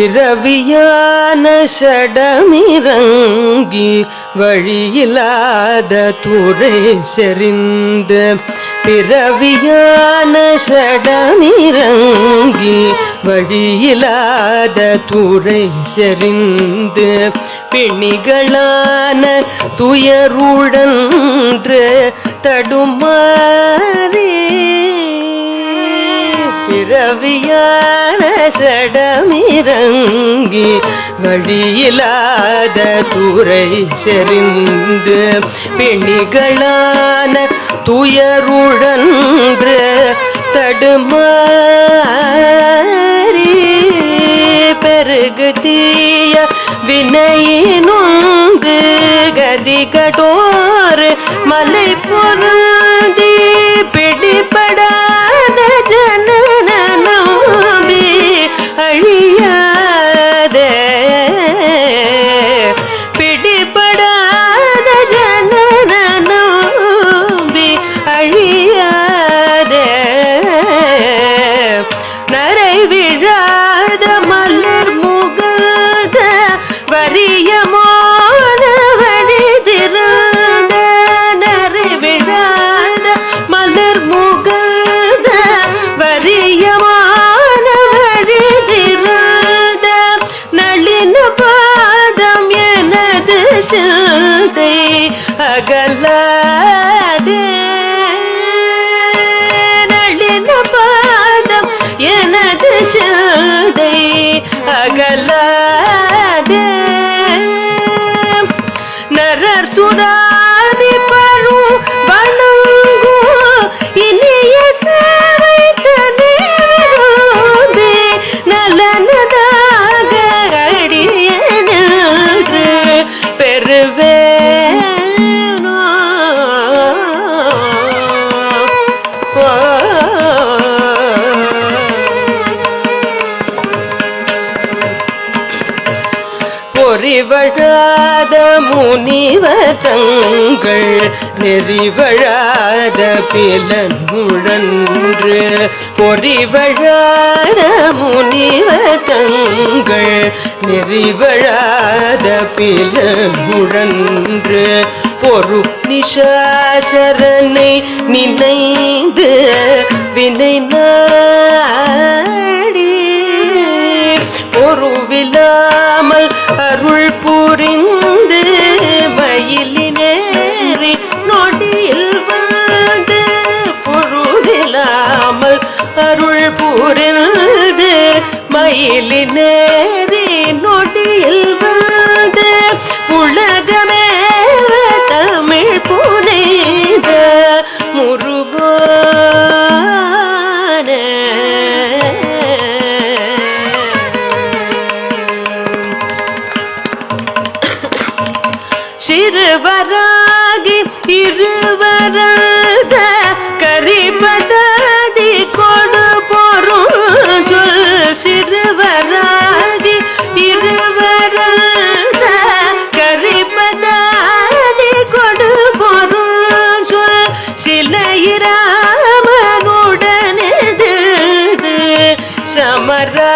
பிறவியான சடமிறங்கி வழியில்லாத துறை செறிந்த பிறவியான சடமிறங்கி வழியில்லாத துறை செறிந்து பிணிகளான துயருடன்று தடுமாறி பிறவியான சடமிறங்கி வழியில்லாத துறை செறிந்து பிணிகளான துயருடன்று தடுமாறி பெருகு தீய வினையினுந்து கதி கடோறு மலை பொருந்தி பிடிபடா சிந்தை அகலாதே பொறிவழாத முனிவர் தங்கள் நெறிவழாத பிலன் முழன்று. பொறிவழாத முனிவர் தங்கள் நெறிவழாத பிலன் முழன்று. பொறு நிஷாசரனை நினைந்த வினை நாடி பொருவிலாமல் அருள் புரிந்து மயிலினேறி நொடியில் வந்து பொருவிலாமல் அருள் புரிந்து மயிலினேறி இருவராகி இருவராக கரிபதாதி கொடு பொருள் சொல். சிறுவராகி இருவராக கரிபதாதி கொடு பொருள் சொல். சிலையிராமனுடனது சமரா